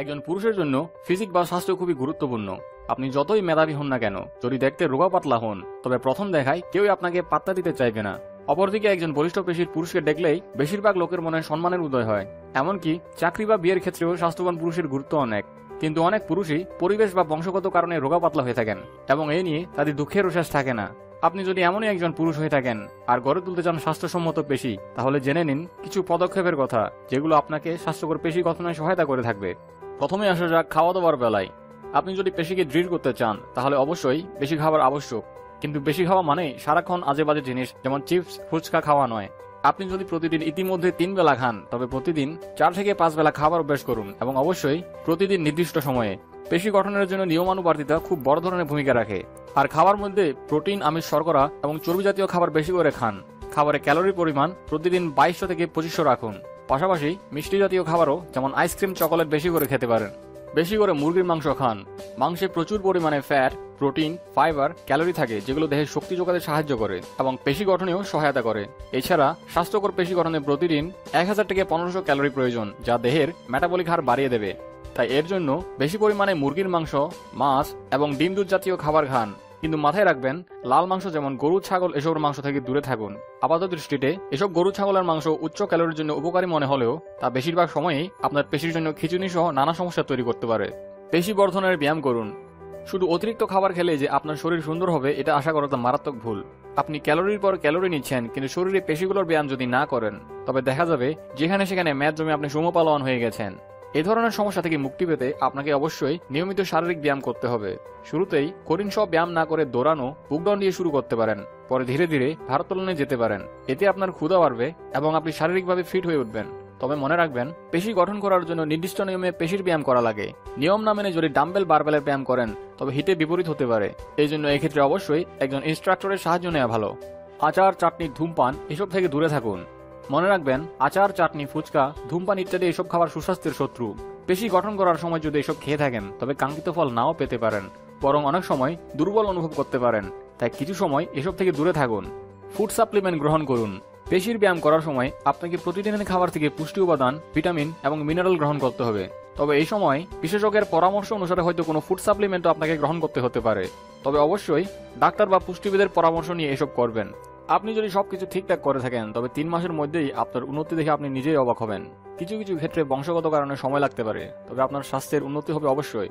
একজন পুরুষের জন্য ফিজিক বা স্বাস্থ্য খুবই গুরুত্বপূর্ণ। আপনি যতই মেধাবী হন না কেন, যদি দেখতে রোগা পাতলা হন, তবে প্রথম দেখায় কেউই আপনাকে পাত্তা দিতে চাইবে না। অপরদিকে একজন বলিষ্ঠ পেশির পুরুষকে দেখলেই বেশিরভাগ লোকের মনে সম্মানের উদয় হয়। এমনকি চাকরি বা বিয়ের ক্ষেত্রেও স্বাস্থ্যবান পুরুষের গুরুত্ব অনেক। কিন্তু অনেক পুরুষই পরিবেশ বা বংশগত কারণে রোগা পাতলা হয়ে থাকেন এবং এই নিয়ে তাদের দুঃখের শেষ থাকে না। আপনি যদি এমনই একজন পুরুষ হয়ে থাকেন আর গড়ে তুলতে চান স্বাস্থ্যসম্মত পেশি, তাহলে জেনে নিন কিছু পদক্ষেপের কথা, যেগুলো আপনাকে স্বাস্থ্যকর পেশি গঠনে সহায়তা করে থাকবে। প্রথমে আসা যাক খাওয়া দাওয়ার বেলায়। আপনি যদি পেশিকে দৃঢ় করতে চান, তাহলে অবশ্যই বেশি খাবার আবশ্যক। কিন্তু বেশি খাওয়া মানে সারাক্ষণ আজে বাজে জিনিস, যেমন চিপস, ফুচকা খাওয়া নয়। আপনি যদি প্রতিদিন ইতিমধ্যে তিন বেলা খান, তবে প্রতিদিন চার থেকে পাঁচ বেলা খাবার অভ্যাস করুন এবং অবশ্যই প্রতিদিন নির্দিষ্ট সময়ে। পেশি গঠনের জন্য নিয়মানুবর্তিতা খুব বড় ধরনের ভূমিকা রাখে। আর খাবার মধ্যে প্রোটিন, আমিষ, শর্করা এবং চর্বি জাতীয় খাবার বেশি করে খান। খাবারে ক্যালোরির পরিমাণ প্রতিদিন বাইশশো থেকে পঁচিশশো রাখুন। পাশাপাশি মিষ্টি জাতীয় খাবারও যেমন আইসক্রিম, চকোলেট বেশি করে খেতে পারেন। বেশি করে মুরগির মাংস খান। মাংসে প্রচুর পরিমাণে ফ্যাট প্রোটিন ফাইবার ক্যালোরি থাকে, যেগুলো দেহের শক্তি যোগাতে সাহায্য করে এবং পেশি গঠনেও সহায়তা করে। এছাড়া স্বাস্থ্যকর পেশি গঠনে প্রতিদিন এক হাজার থেকে পনেরোশো ক্যালোরি প্রয়োজন, যা দেহের মেটাবলিক হার বাড়িয়ে দেবে। তাই এর জন্য বেশি পরিমাণে মুরগির মাংস, মাছ এবং ডিম দুধ জাতীয় খাবার খান। কিন্তু মাথায় রাখবেন, লাল মাংস যেমন গরু, ছাগল এসবের মাংস থেকে দূরে থাকুন। আপাত দৃষ্টিতে এসব গরু ছাগলের মাংস উচ্চ ক্যালোরির জন্য উপকারী মনে হলেও তা বেশিরভাগ সময়ই আপনার পেশির জন্য খিচুনি সহ নানা সমস্যা তৈরি করতে পারে। পেশি বর্ধনের ব্যায়াম করুন। শুধু অতিরিক্ত খাবার খেলে যে আপনার শরীর সুন্দর হবে, এটা আশা করা তা মারাত্মক ভুল। আপনি ক্যালোরির পর ক্যালোরি নিচ্ছেন, কিন্তু শরীরে পেশিগুলোর ব্যায়াম যদি না করেন, তবে দেখা যাবে যেখানে সেখানে ম্যাচ জমে আপনি সমপালন হয়ে গেছেন। এই ধরনের সমস্যা থেকে মুক্তি পেতে আপনাকে অবশ্যই নিয়মিত শারীরিক ব্যায়াম করতে হবে। শুরুতেই কঠিন সব ব্যায়াম না করে দৌড়ানো বুকডাউন দিয়ে শুরু করতে পারেন। পরে ধীরে ধীরে ভারোত্তোলনে যেতে পারেন। এতে আপনার ক্ষুধা বাড়বে এবং আপনি শারীরিকভাবে ফিট হয়ে উঠবেন। তবে মনে রাখবেন, পেশি গঠন করার জন্য নির্দিষ্ট নিয়মে পেশির ব্যায়াম করা লাগে। নিয়ম না মেনে যদি ডাম্বেল বারবেলের ব্যায়াম করেন, তবে হিতে বিপরীত হতে পারে। এই জন্য এক্ষেত্রে অবশ্যই একজন ইনস্ট্রাক্টরের সাহায্য নেওয়া ভালো। আচার, চাটনি, ধূমপান এসব থেকে দূরে থাকুন। মনে রাখবেন, আচার, চাটনি, ফুচকা, ধূমপান ইত্যাদি এসব খাবার সুস্বাস্থ্যের শত্রু। পেশি গঠন করার সময় যদি এসব খেয়ে থাকেন, তবে কাঙ্ক্ষিত ফল নাও পেতে পারেন, বরং অনেক সময় দুর্বল অনুভব করতে পারেন। তাই কিছু সময় এসব থেকে দূরে থাকুন। ফুড সাপ্লিমেন্ট গ্রহণ করুন। পেশির ব্যায়াম করার সময় আপনাকে প্রতিদিনের খাবার থেকে পুষ্টি উপাদান, ভিটামিন এবং মিনারেল গ্রহণ করতে হবে। তবে এই সময় বিশেষজ্ঞের পরামর্শ অনুসারে হয়তো কোনো ফুড সাপ্লিমেন্টও আপনাকে গ্রহণ করতে হতে পারে। তবে অবশ্যই ডাক্তার বা পুষ্টিবিদের পরামর্শ নিয়ে এসব করবেন। আপনি যদি সবকিছু ঠিকঠাক করে থাকেন, তবে তিন মাসের মধ্যেই আপনার উন্নতি দেখে আপনি নিজেই অবাক হবেন। কিছু কিছু ক্ষেত্রে বংশগত কারণে সময় লাগতে পারে, তবে আপনার স্বাস্থ্যের উন্নতি হবে অবশ্যই।